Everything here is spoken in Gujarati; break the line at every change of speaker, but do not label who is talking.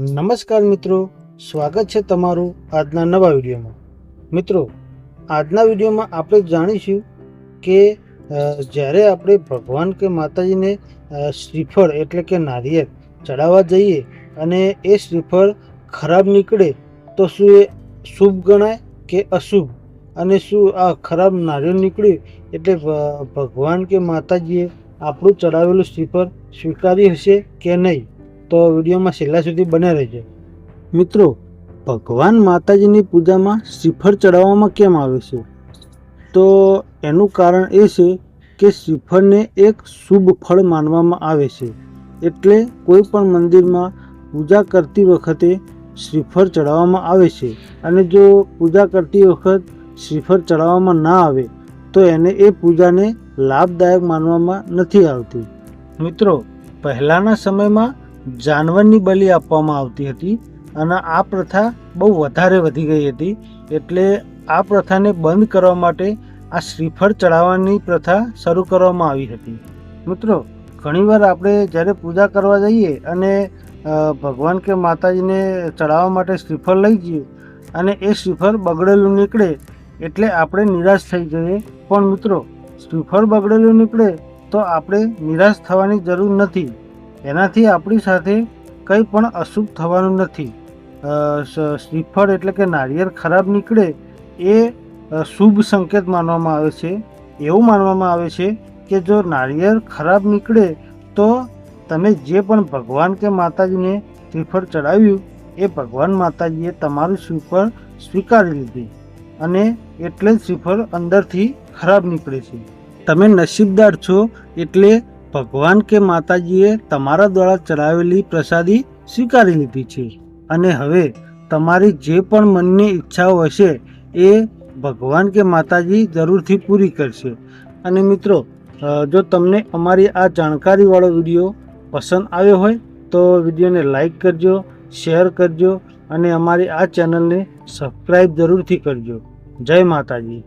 નમસ્કાર મિત્રો, સ્વાગત છે તમારું આજના નવા વિડીયોમાં. મિત્રો, આજના વિડીયોમાં આપણે જાણીશું કે જ્યારે આપણે ભગવાન કે માતાજીને શ્રીફળ એટલે કે નારિયેળ ચડાવવા જઈએ અને એ શ્રીફળ ખરાબ નીકળે તો શું એ શુભ ગણાય કે અશુભ? અને શું આ ખરાબ નારિયેળ નીકળ્યું એટલે ભગવાન કે માતાજીએ આપણું ચડાવેલું શ્રીફળ સ્વીકાર્યું હશે કે નહીં? તો વિડીયોમાં છેલ્લા સુધી બને રહેજો. મિત્રો, ભગવાન માતાજીની પૂજામાં શ્રીફળ ચડાવવામાં કેમ આવે છે? તો એનું કારણ એ છે કે શ્રીફળને એક શુભ ફળ માનવામાં આવે છે. એટલે કોઈ પણ મંદિરમાં પૂજા કરતી વખતે શ્રીફળ ચડાવવામાં આવે છે. અને જો પૂજા કરતી વખત શ્રીફળ ચડાવવામાં ના આવે, તો એને એ પૂજાને લાભદાયક માનવામાં નથી આવતી. મિત્રો, પહેલાંના સમયમાં જાનવરની બલિ આપવામાં આવતી હતી અને આ પ્રથા બહુ વધારે વધી ગઈ હતી. એટલે આ પ્રથાને બંધ કરવા માટે આ શ્રીફળ ચડાવવાની પ્રથા શરૂ કરવામાં આવી હતી. મિત્રો, ઘણીવાર આપણે જ્યારે પૂજા કરવા જઈએ અને ભગવાન કે માતાજીને ચડાવવા માટે શ્રીફળ લઈ જઈએ અને એ શ્રીફળ બગડેલું નીકળે એટલે આપણે નિરાશ થઈ જઈએ. પણ મિત્રો, શ્રીફળ બગડેલું નીકળે તો આપણે નિરાશ થવાની જરૂર નથી. એનાથી આપણી સાથે કંઈ પણ અશુભ થવાનું નથી. શ્રીફળ એટલે કે નારિયેળ ખરાબ નીકળે એ શુભ સંકેત માનવામાં આવે છે. એવું માનવામાં આવે છે કે જો નારિયેળ ખરાબ નીકળે તો તમે જે પણ ભગવાન કે માતાજીને શ્રીફળ ચડાવ્યું, એ ભગવાન માતાજીએ તમારું શ્રીફળ સ્વીકારી લીધી અને એટલે જ શ્રીફળ અંદરથી ખરાબ નીકળે છે. તમે નસીબદાર છો એટલે ભગવાન કે માતાજીએ તમારા દ્વારા ચડાવેલી પ્રસાદી સ્વીકારી લીધી છે. અને હવે તમારી જે પણ મનની ઈચ્છાઓ હશે એ ભગવાન કે માતાજી જરૂરથી પૂરી કરશે. અને મિત્રો જો તમને અમારી આ જાણકારીવાળો વીડિયો પસંદ આવ્યો હોય, તો વિડીયોને લાઈક કરજો, શેર કરજો અને અમારી આ ચેનલને સબસ્ક્રાઈબ જરૂરથી કરજો. જય માતાજી.